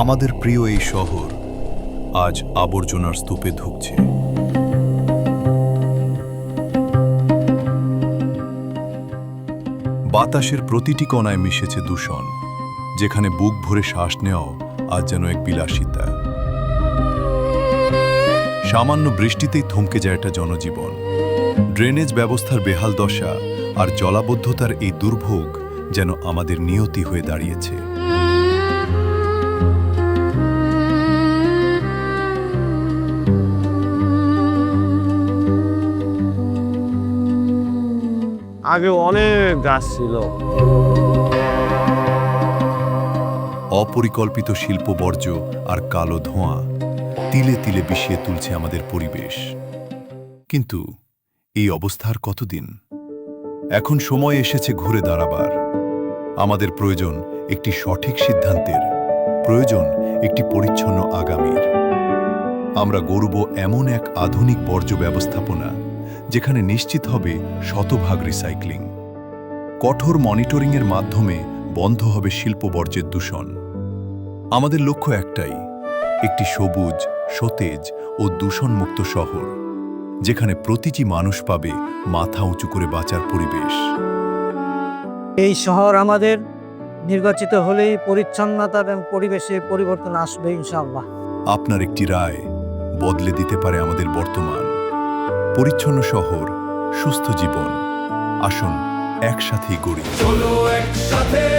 আমাদের প্রিয় এই শহর আজ আবর্জনার স্তূপে ধুকছে। বাতাসের প্রতিটি কণায় মিশেছে দূষণ, যেখানে বুক ভরে শ্বাস নেওয়াও আজ যেন এক বিলাসিতা। সামান্য বৃষ্টিতেই থমকে যায় একটা জনজীবন। ড্রেনেজ ব্যবস্থার বেহাল দশা আর জলাবদ্ধতার এই দুর্ভোগ যেন আমাদের নিয়তি হয়ে দাঁড়িয়েছে। আগে অনেক গাছ ছিল। অপরিকল্পিত শিল্প বর্জ্য আর কালো ধোঁয়া তিলে তিলে বিষিয়ে তুলছে আমাদের পরিবেশ। কিন্তু এই অবস্থার কতদিন? এখন সময় এসেছে ঘুরে দাঁড়াবার। আমাদের প্রয়োজন একটি সঠিক সিদ্ধান্তের, প্রয়োজন একটি পরিচ্ছন্ন আগামীর। আমরা গর্ব এমন এক আধুনিক বর্জ্য ব্যবস্থাপনা যেখানে নিশ্চিত হবে শতভাগ রিসাইক্লিং কঠোর মনিটরিংয়ের মাধ্যমে বন্ধ হবে শিল্প বর্জ্যের দূষণ। আমাদের লক্ষ্য একটাই একটি সবুজ সতেজ ও দূষণমুক্ত শহর যেখানে প্রতিটি মানুষ পাবে মাথা উঁচু করে বাঁচার পরিবেশ। এই শহর আমাদের নির্বাচিত হলেই পরিচ্ছন্নতা এবং পরিবেশে পরিবর্তন আসবে ইনশাআল্লাহ। আপনার একটি রায় বদলে দিতে পারে আমাদের বর্তমান। পরিচ্ছন্ন শহর সুস্থ জীবন। আসুন একসাথে গড়ি। চলো একসাথে